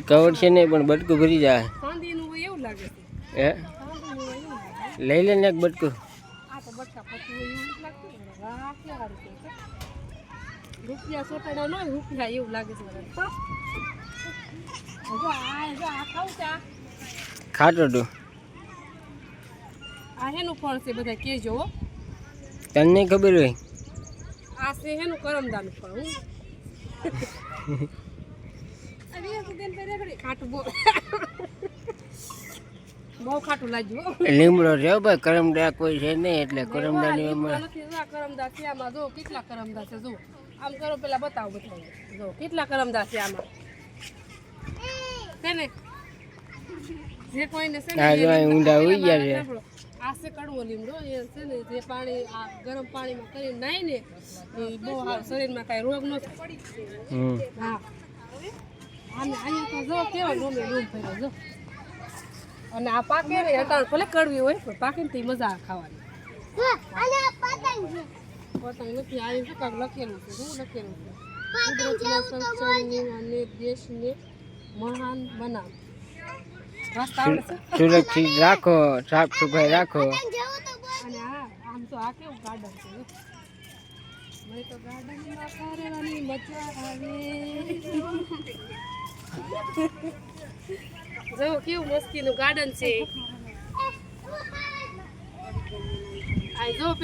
કવડ છે નહીં? પણ બટકું ભરી જાય. હે? લઈ લે ને એક બટકું. રૂપિયા સોટાડા ન રૂપિયા એવું લાગે છે જો આ હેનું ફળ છે બધા કેજો તને ખબર હોય? આ છે હેનું કરમદાનું ફળ હું. લીમડો છે હો ભાઈ કરમદા કોઈ છે નહીં એટલે કરમદા ની કરમદા છે આમાં. જો કેટલા કરમદા છે જો. આમ કરો પેલા બતાવો બતાવો. જો કેટલા કરમદા છે આમાં? છે ને? જે કોઈને છે ને પેલા ઉઈ ગયા છે. સાંભળો. આ છે કડવો લીમડો. એ છે ને જે પાણી આ ગરમ પાણીમાં કરી નાઈ ને એ બહુ સારું શરીરમાં કાંઈ રોગ ન થાય. હા. આને અહીંયા તો જો કેવો ગમે રૂમ ફેરો જો. અને આ પાકે ને અટાણ ભલે કડવી હોય પણ પાકે ને તો મજા ખાવાની. પતંગ નથી આવી શું કાંક લખેલું છે? શું લખેલું છે? કુદરતના સંરક્ષણને અને દેશને મહાન બનાવ. સુરક્ષિત રાખો સાફ સફાઈ રાખો. આમ તો આ કેવું ગાર્ડન છે? તો ફરવાની મજા આવે જો કેવું મસ્તીનું ગાર્ડન છે. આ જો